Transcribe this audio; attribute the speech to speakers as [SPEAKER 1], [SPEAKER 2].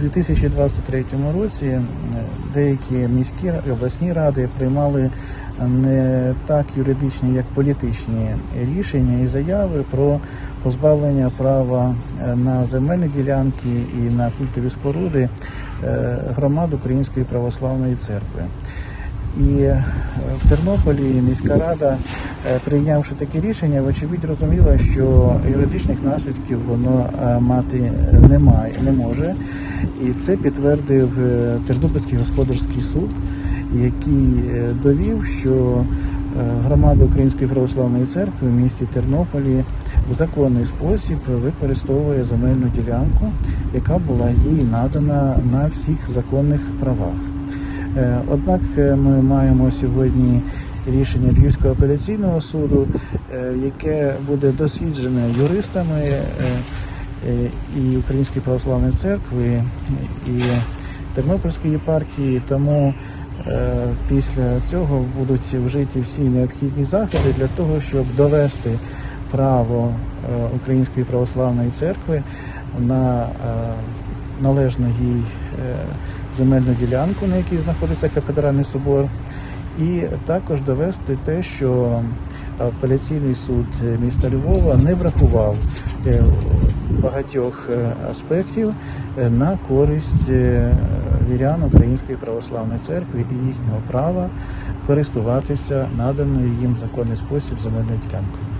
[SPEAKER 1] 2023 році е, деякі міські обласні ради приймали не так юридичні, як політичні рішення і заяви про позбавлення права е, на земельні ділянки і на культові споруди е, громад Української православної церкви. І е, в Тернополі міська рада, е, прийнявши таке рішення, вочевидь розуміла, що юридичних наслідків воно е, мати не має, не може. І це підтвердив е, Тернопільський господарський суд, який е, довів, що е, громада Української православної церкви в місті Тернополі в законний спосіб використовує земельну ділянку, яка була їй надана на всіх законних правах. Однак ми маємо сьогодні рішення Львівського апеляційного суду, яке буде досліджене юристами і Української православної церкви, і Тернопільської єпархії. Тому е, після цього будуть вжиті всі необхідні заходи для того, щоб довести право е, Української православної церкви на е, належну їй е, земельну ділянку, на якій знаходиться кафедральний собор, і також довести те, що апеляційний суд міста Львова не врахував е, багатьох е, аспектів е, на користь е, вірян Української православної церкви і їхнього права користуватися наданою їм законний спосіб земельною ділянкою.